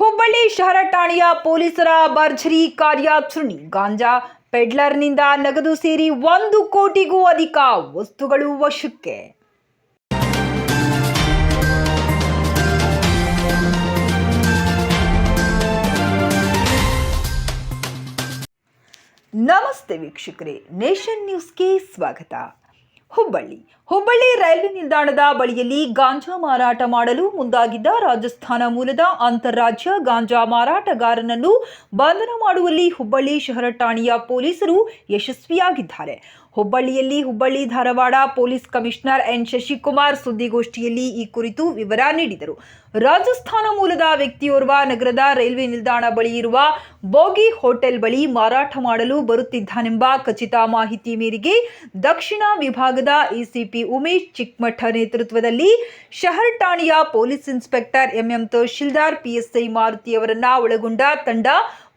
ಹುಬ್ಬಳ್ಳಿ ಶಹರ ಠಾಣೆಯ ಪೊಲೀಸರ ಭರ್ಜರಿ ಕಾರ್ಯಾಚರಣೆ ಗಾಂಜಾ ಪೆಡ್ಲರ್ನಿಂದ ನಗದು ಸೇರಿ ಒಂದು ಕೋಟಿಗೂ ಅಧಿಕ ವಸ್ತುಗಳು ವಶಕ್ಕೆ. ನಮಸ್ತೆ ವೀಕ್ಷಕರೇ, ನೇಷನ್ ನ್ಯೂಸ್ಗೆ ಸ್ವಾಗತ. ಹುಬ್ಬಳ್ಳಿ. ಹುಬ್ಬಳ್ಳಿ ರೈಲ್ವೆ ನಿಲ್ದಾಣದ ಬಳಿಯಲ್ಲಿ ಗಾಂಜಾ ಮಾರಾಟ ಮಾಡಲು ಮುಂದಾಗಿದ್ದ ರಾಜಸ್ಥಾನ ಮೂಲದ ಅಂತಾರಾಜ್ಯ ಗಾಂಜಾ ಮಾರಾಟಗಾರನನ್ನು ಬಂಧನ ಮಾಡುವಲ್ಲಿ ಹುಬ್ಬಳ್ಳಿ ಶಹರ ಠಾಣೆಯ ಪೊಲೀಸರು ಯಶಸ್ವಿಯಾಗಿದ್ದಾರೆ. ಹುಬ್ಬಳ್ಳಿಯಲ್ಲಿ Hubballi Dharwad police commissioner N Shashikumar ಸುದ್ದಿಗೋಷ್ಠಿಯಲ್ಲಿ ಈ ಕುರಿತು ವಿವರ ನೀಡಿದರು. ರಾಜಸ್ಥಾನ ಮೂಲದ ವ್ಯಕ್ತಿಯೋರ್ವ ನಗರದ ರೈಲ್ವೆ ನಿಲ್ದಾಣ ಬಳಿ ಇರುವ ಬೋಗಿ ಹೋಟೆಲ್ ಬಳಿ ಮಾರಾಟ ಮಾಡಲು ಬರುತ್ತಿದ್ದಾನೆಂಬ ಖಚಿತ ಮಾಹಿತಿ ಮೇರೆಗೆ ದಕ್ಷಿಣ ವಿಭಾಗದ ಎಸಿಪಿ ಉಮೇಶ್ ಚಿಕ್ಕಮಠ ನೇತೃತ್ವದಲ್ಲಿ ಶಹರ್ ಠಾಣೆಯ police inspector MM Tahsildar PSI ಮಾರುತಿಯವರನ್ನ ಒಳಗೊಂಡ ತಂಡ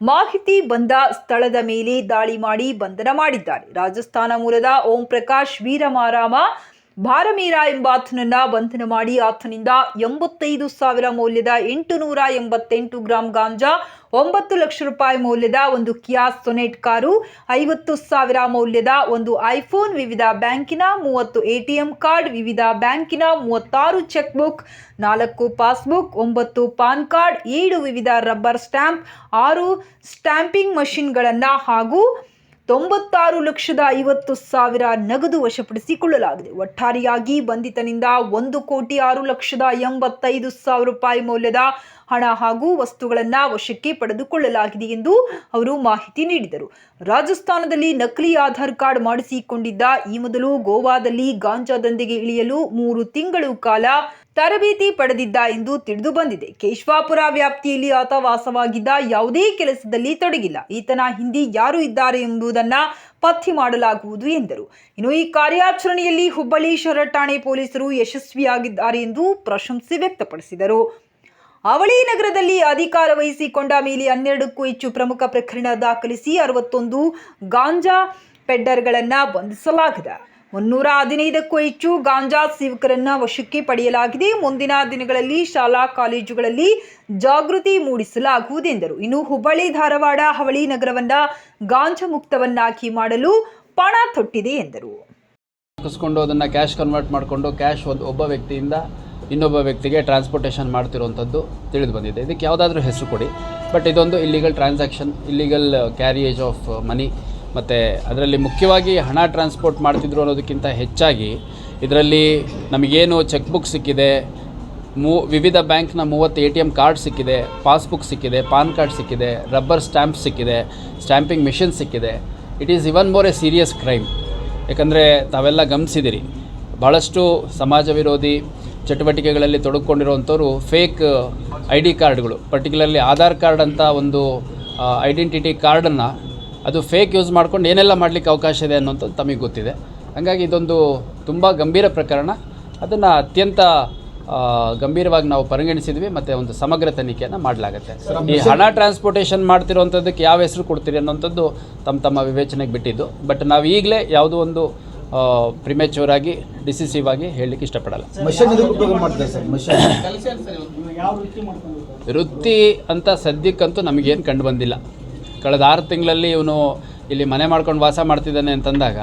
ಮಾಹಿತಿ ಬಂದ ಸ್ಥಳದ ಮೇಲೆ ದಾಳಿ ಮಾಡಿ ಬಂಧನ ಮಾಡಿದ್ದಾರೆ. ರಾಜಸ್ಥಾನ ಮೂಲದ ಓಂ ಪ್ರಕಾಶ್ ವೀರಮಾರಾಮ ಭಾರಮೀರ ಎಂಬಾತನನ್ನು ಬಂಧನ ಮಾಡಿ ಆತನಿಂದ ಎಂಬತ್ತೈದು ಸಾವಿರ ಮೌಲ್ಯದ ಎಂಟು ನೂರ ಎಂಬತ್ತೆಂಟು ಗ್ರಾಂ ಗಾಂಜಾ, ಒಂಬತ್ತು ಲಕ್ಷ ರೂಪಾಯಿ ಮೌಲ್ಯದ ಒಂದು ಕಿಯಾ ಸೊನೆಟ್ ಕಾರು, ಐವತ್ತು ಸಾವಿರ ಮೌಲ್ಯದ ಒಂದು ಐಫೋನ್ ವಿವಿಧ ಬ್ಯಾಂಕಿನ, ಮೂವತ್ತು ಎಟಿಎಂ ಕಾರ್ಡ್ ವಿವಿಧ ಬ್ಯಾಂಕಿನ, ಮೂವತ್ತಾರು ಚೆಕ್ ಬುಕ್ ನಾಲ್ಕು ಪಾಸ್ಬುಕ್, ಒಂಬತ್ತು ಪಾನ್ ಕಾರ್ಡ್, ಏಳು ವಿವಿಧ ರಬ್ಬರ್ ಸ್ಟ್ಯಾಂಪ್, ಆರು ಸ್ಟ್ಯಾಂಪಿಂಗ್ ಮಷಿನ್ಗಳನ್ನು ಹಾಗೂ ತೊಂಬತ್ತಾರು ಲಕ್ಷದ ಐವತ್ತು ಸಾವಿರ ನಗದು ವಶಪಡಿಸಿಕೊಳ್ಳಲಾಗಿದೆ. ಒಟ್ಟಾರೆಯಾಗಿ ಬಂಧಿತನಿಂದ ಒಂದು ಕೋಟಿ ಆರು ಲಕ್ಷದ ಎಂಬತ್ತೈದು ಸಾವಿರ ರೂಪಾಯಿ ಮೌಲ್ಯದ ಹಣ ಹಾಗೂ ವಸ್ತುಗಳನ್ನು ವಶಕ್ಕೆ ಪಡೆದುಕೊಳ್ಳಲಾಗಿದೆ ಎಂದು ಅವರು ಮಾಹಿತಿ ನೀಡಿದರು. ರಾಜಸ್ಥಾನದಲ್ಲಿ ನಕಲಿ ಆಧಾರ್ ಕಾರ್ಡ್ ಮಾಡಿಸಿಕೊಂಡಿದ್ದ ಈ ಮೊದಲು ಗೋವಾದಲ್ಲಿ ಗಾಂಜಾ ದಂಧೆಗೆ ಇಳಿಯಲು ಮೂರು ತಿಂಗಳು ಕಾಲ ತರಬೇತಿ ಪಡೆದಿದ್ದ ಎಂದು ತಿಳಿದು ಬಂದಿದೆ. ಕೇಶವಾಪುರ ವ್ಯಾಪ್ತಿಯಲ್ಲಿ ಆತ ವಾಸವಾಗಿದ್ದ ಯಾವುದೇ ಕೆಲಸದಲ್ಲಿ ತೊಡಗಿಲ್ಲ. ಈತನ ಹಿಂದಿ ಯಾರು ಇದ್ದಾರೆ ಎಂಬುದನ್ನ ಪತ್ತೆ ಮಾಡಲಾಗುವುದು ಎಂದರು. ಇನ್ನು ಈ ಕಾರ್ಯಾಚರಣೆಯಲ್ಲಿ ಹುಬ್ಬಳ್ಳಿ ಶಹರ ಠಾಣೆ ಪೊಲೀಸರು ಯಶಸ್ವಿಯಾಗಿದ್ದಾರೆ ಎಂದು ಪ್ರಶಂಸೆ ವ್ಯಕ್ತಪಡಿಸಿದರು. ಅವಳಿ ನಗರದಲ್ಲಿ ಅಧಿಕಾರ ವಹಿಸಿಕೊಂಡ ಮೇಲೆ ಹನ್ನೆರಡಕ್ಕೂ ಹೆಚ್ಚು ಪ್ರಮುಖ ಪ್ರಕರಣ ದಾಖಲಿಸಿ ಅರವತ್ತೊಂದು ಗಾಂಜಾ ಪೆಡ್ಡರ್ಗಳನ್ನು ಬಂಧಿಸಲಾಗಿದೆ. ಮುನ್ನೂರ ಹದಿನೈದಕ್ಕೂ ಹೆಚ್ಚು ಗಾಂಜಾ ಸೇವಕರನ್ನ ವಶಕ್ಕೆ ಪಡೆಯಲಾಗಿದೆ. ಮುಂದಿನ ದಿನಗಳಲ್ಲಿ ಶಾಲಾ ಕಾಲೇಜುಗಳಲ್ಲಿ ಜಾಗೃತಿ ಮೂಡಿಸಲಾಗುವುದೆಂದರು ಇನ್ನು ಹುಬ್ಬಳ್ಳಿ, ಧಾರವಾಡ, ಹವಳಿ ನಗರವನ್ನ ಗಾಂಜಾ ಮುಕ್ತವನ್ನಾಗಿ ಮಾಡಲು ಪಣ ತೊಟ್ಟಿದೆ ಎಂದರು. ಹಾಕಿಸ್ಕೊಂಡು ಅದನ್ನು ಕ್ಯಾಶ್ ಕನ್ವರ್ಟ್ ಮಾಡಿಕೊಂಡು ಕ್ಯಾಶ್ ಒಂದು ಒಬ್ಬ ವ್ಯಕ್ತಿಯಿಂದ ಇನ್ನೊಬ್ಬ ವ್ಯಕ್ತಿಗೆ ಟ್ರಾನ್ಸ್ಪೋರ್ಟೇಷನ್ ಮಾಡ್ತಿರುವಂಥದ್ದು ತಿಳಿದು ಬಂದಿದೆ. ಇದಕ್ಕೆ ಯಾವುದಾದ್ರೂ ಹೆಸರು ಕೊಡಿ. ಬಟ್ ಇದೊಂದು illegal transaction illegal carriage of money ಮತ್ತು ಅದರಲ್ಲಿ ಮುಖ್ಯವಾಗಿ ಹಣ ಟ್ರಾನ್ಸ್ಪೋರ್ಟ್ ಮಾಡ್ತಿದ್ರು ಅನ್ನೋದಕ್ಕಿಂತ ಹೆಚ್ಚಾಗಿ ಇದರಲ್ಲಿ ನಮಗೇನು ಚೆಕ್ ಬುಕ್ ಸಿಕ್ಕಿದೆ, ಮೂ, ವಿವಿಧ ಬ್ಯಾಂಕ್ನ ಮೂವತ್ತು ಎ ಟಿ ಎಂ ಕಾರ್ಡ್ ಸಿಕ್ಕಿದೆ, ಪಾಸ್ಬುಕ್ ಸಿಕ್ಕಿದೆ, ಪಾನ್ ಕಾರ್ಡ್ ಸಿಕ್ಕಿದೆ, ರಬ್ಬರ್ ಸ್ಟ್ಯಾಂಪ್ ಸಿಕ್ಕಿದೆ, ಸ್ಟ್ಯಾಂಪಿಂಗ್ ಮಿಷಿನ್ ಸಿಕ್ಕಿದೆ. It is even more a serious crime ಯಾಕಂದರೆ ತಾವೆಲ್ಲ ಗಮನಿಸಿದಿರಿ ಭಾಳಷ್ಟು ಸಮಾಜ ವಿರೋಧಿ ಚಟುವಟಿಕೆಗಳಲ್ಲಿ ತೊಡಗಿಕೊಂಡಿರುವಂಥವ್ರು ಫೇಕ್ ಐ ಡಿ ಕಾರ್ಡ್ಗಳು ಪರ್ಟಿಕ್ಯುಲರ್ಲಿ ಆಧಾರ್ ಕಾರ್ಡ್ ಅಂತ ಒಂದು ಐಡೆಂಟಿಟಿ ಕಾರ್ಡನ್ನು ಅದು ಫೇಕ್ ಯೂಸ್ ಮಾಡ್ಕೊಂಡು ಏನೆಲ್ಲ ಮಾಡಲಿಕ್ಕೆ ಅವಕಾಶ ಇದೆ ಅನ್ನೋಂಥದ್ದು ತಮಗೆ ಗೊತ್ತಿದೆ. ಹಾಗಾಗಿ ಇದೊಂದು ತುಂಬ ಗಂಭೀರ ಪ್ರಕರಣ. ಅದನ್ನು ಅತ್ಯಂತ ಗಂಭೀರವಾಗಿ ನಾವು ಪರಿಗಣಿಸಿದ್ವಿ ಮತ್ತು ಒಂದು ಸಮಗ್ರ ತನಿಖೆಯನ್ನು ಮಾಡಲಾಗುತ್ತೆ. ಈ ಹಣ ಟ್ರಾನ್ಸ್ಪೋರ್ಟೇಷನ್ ಮಾಡ್ತಿರುವಂಥದ್ದಕ್ಕೆ ಯಾವ ಹೆಸರು ಕೊಡ್ತೀರಿ ಅನ್ನೋಂಥದ್ದು ತಮ್ಮ ತಮ್ಮ ವಿವೇಚನೆಗೆ ಬಿಟ್ಟಿದ್ದು. ಬಟ್ ನಾವು ಈಗಲೇ ಯಾವುದೋ ಒಂದು ಪ್ರಿಮೆಚೂರ್ ಆಗಿ ಡಿಸಿಸಿವ್ ಆಗಿ ಹೇಳಲಿಕ್ಕೆ ಇಷ್ಟಪಡಲ್ಲ. ಮಷನ್ ಇದಕ್ಕೆ ಉಪಯೋಗ ಮಾಡ್ತಾರೆ ಸರ್ ಮಷನ್. ವೃತ್ತಿ ಅಂತ ಸದ್ಯಕ್ಕಂತೂ ನಮಗೇನು ಕಂಡು ಬಂದಿಲ್ಲ. ಕಳೆದ ಆರು ತಿಂಗಳಲ್ಲಿ ಇವನು ಇಲ್ಲಿ ಮನೆ ಮಾಡ್ಕೊಂಡು ವಾಸ ಮಾಡ್ತಿದ್ದಾನೆ ಅಂತಂದಾಗ,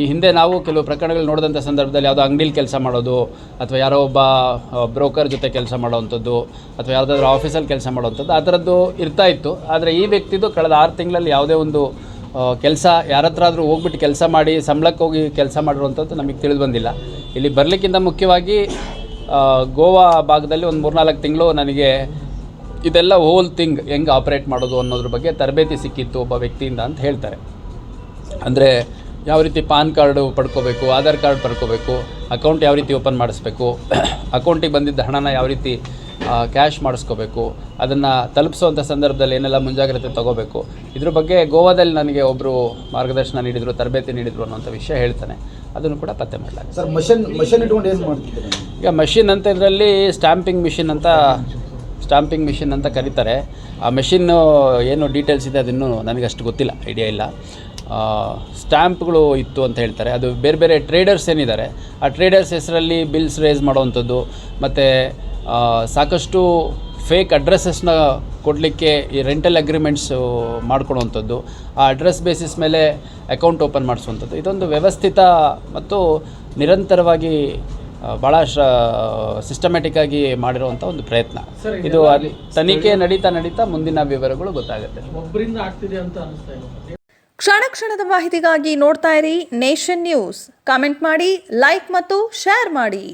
ಈ ಹಿಂದೆ ನಾವು ಕೆಲವು ಪ್ರಕರಣಗಳು ನೋಡಿದಂಥ ಸಂದರ್ಭದಲ್ಲಿ ಯಾವುದೋ ಅಂಗಡಿಲಿ ಕೆಲಸ ಮಾಡೋದು, ಅಥವಾ ಯಾರೋ ಒಬ್ಬ ಬ್ರೋಕರ್ ಜೊತೆ ಕೆಲಸ ಮಾಡೋವಂಥದ್ದು, ಅಥವಾ ಯಾವುದಾದ್ರೂ ಆಫೀಸಲ್ಲಿ ಕೆಲಸ ಮಾಡೋವಂಥದ್ದು, ಆ ಥರದ್ದು ಇರ್ತಾ ಇತ್ತು. ಆದರೆ ಈ ವ್ಯಕ್ತಿದು ಕಳೆದ ಆರು ತಿಂಗಳಲ್ಲಿ ಯಾವುದೇ ಒಂದು ಕೆಲಸ ಯಾರ ಹತ್ರ ಆದರೂ ಹೋಗ್ಬಿಟ್ಟು ಕೆಲಸ ಮಾಡಿ, ಸಂಬಳಕ್ಕೆ ಹೋಗಿ ಕೆಲಸ ಮಾಡಿರುವಂಥದ್ದು ನಮಗೆ ತಿಳಿದು ಬಂದಿಲ್ಲ. ಇಲ್ಲಿ ಬರಲಿಕ್ಕಿಂತ ಮುಖ್ಯವಾಗಿ ಗೋವಾ ಭಾಗದಲ್ಲಿ ಒಂದು ಮೂರ್ನಾಲ್ಕು ತಿಂಗಳು ನನಗೆ ಇದೆಲ್ಲ ಹೋಲ್ ಥಿಂಗ್ ಹೆಂಗೆ ಆಪ್ರೇಟ್ ಮಾಡೋದು ಅನ್ನೋದ್ರ ಬಗ್ಗೆ ತರಬೇತಿ ಸಿಕ್ಕಿತ್ತು ಒಬ್ಬ ವ್ಯಕ್ತಿಯಿಂದ ಅಂತ ಹೇಳ್ತಾರೆ. ಅಂದರೆ ಯಾವ ರೀತಿ ಪಾನ್ ಕಾರ್ಡು ಪಡ್ಕೋಬೇಕು ಆಧಾರ್ ಕಾರ್ಡ್ ಪಡ್ಕೋಬೇಕು ಅಕೌಂಟ್ ಯಾವ ರೀತಿ ಓಪನ್ ಮಾಡಿಸ್ಬೇಕು ಅಕೌಂಟಿಗೆ ಬಂದಿದ್ದ ಹಣನ ಯಾವ ರೀತಿ ಕ್ಯಾಶ್ ಮಾಡಿಸ್ಕೋಬೇಕು ಅದನ್ನು ತಲುಪಿಸುವಂಥ ಸಂದರ್ಭದಲ್ಲಿ ಏನೆಲ್ಲ ಮುಂಜಾಗ್ರತೆ ತಗೋಬೇಕು ಇದ್ರ ಬಗ್ಗೆ ಗೋವಾದಲ್ಲಿ ನನಗೆ ಒಬ್ಬರು ಮಾರ್ಗದರ್ಶನ ನೀಡಿದರು ತರಬೇತಿ ನೀಡಿದರು ಅನ್ನೋಂಥ ವಿಷಯ ಹೇಳ್ತಾನೆ. ಅದನ್ನು ಕೂಡ ಪತ್ತೆ ಮಾಡಲಾಗಿದೆ ಸರ್ ಮಷಿನ್ ಮಷಿನ್ ಇಟ್ಕೊಂಡು ಏನು ಮಾಡ್ತೀವಿ ಈಗ ಮಷಿನ್ ಅಂತ ಇದರಲ್ಲಿ ಸ್ಟ್ಯಾಂಪಿಂಗ್ ಮಿಷಿನ್ ಅಂತ ಸ್ಟ್ಯಾಂಪಿಂಗ್ ಮಿಷಿನ್ ಅಂತ ಕರೀತಾರೆ. ಆ ಮೆಷಿನ್ನು ಏನು ಡೀಟೇಲ್ಸ್ ಇದೆ ಅದನ್ನು ನನಗಷ್ಟು ಗೊತ್ತಿಲ್ಲ, ಐಡಿಯಾ ಇಲ್ಲ. ಸ್ಟ್ಯಾಂಪ್ಗಳು ಇತ್ತು ಅಂತ ಹೇಳ್ತಾರೆ. ಅದು ಬೇರೆ ಬೇರೆ ಟ್ರೇಡರ್ಸ್ ಏನಿದ್ದಾರೆ, ಆ ಟ್ರೇಡರ್ಸ್ ಹೆಸರಲ್ಲಿ ಬಿಲ್ಸ್ ರೇಸ್ ಮಾಡುವಂಥದ್ದು, ಮತ್ತು ಸಾಕಷ್ಟು ಫೇಕ್ ಅಡ್ರೆಸ್ಸಸ್ನ ಕೊಡಲಿಕ್ಕೆ ಈ ರೆಂಟಲ್ ಅಗ್ರಿಮೆಂಟ್ಸು ಮಾಡ್ಕೊಳ್ಳೋವಂಥದ್ದು ಆ ಅಡ್ರೆಸ್ ಬೇಸಿಸ್ ಮೇಲೆ ಅಕೌಂಟ್ ಓಪನ್ ಮಾಡಿಸುವಂಥದ್ದು. ಇದೊಂದು ವ್ಯವಸ್ಥಿತ ಮತ್ತು ನಿರಂತರವಾಗಿ ಭಾಳ ಶ ಸಿಸ್ಟಮ್ಯಾಟಿಕ್ ಆಗಿ ಮಾಡಿರುವಂಥ ಒಂದು ಪ್ರಯತ್ನ. ಇದು ಅಲ್ಲಿ ತನಿಖೆ ನಡೀತಾ ನಡೀತಾ ಮುಂದಿನ ವಿವರಗಳು ಗೊತ್ತಾಗುತ್ತೆ. ಒಬ್ಬರಿಂದ ಆಗ್ತಿದೆ ಅಂತ ಅನಿಸ್ತಾ ಕ್ಷಣ ಕ್ಷಣದ ಮಾಹಿತಿಗಾಗಿ ನೋಡ್ತಾ ಇರಿ ನೇಷನ್ ನ್ಯೂಸ್. ಕಾಮೆಂಟ್ ಮಾಡಿ ಲೈಕ್ ಮತ್ತು ಶೇರ್ ಮಾಡಿ.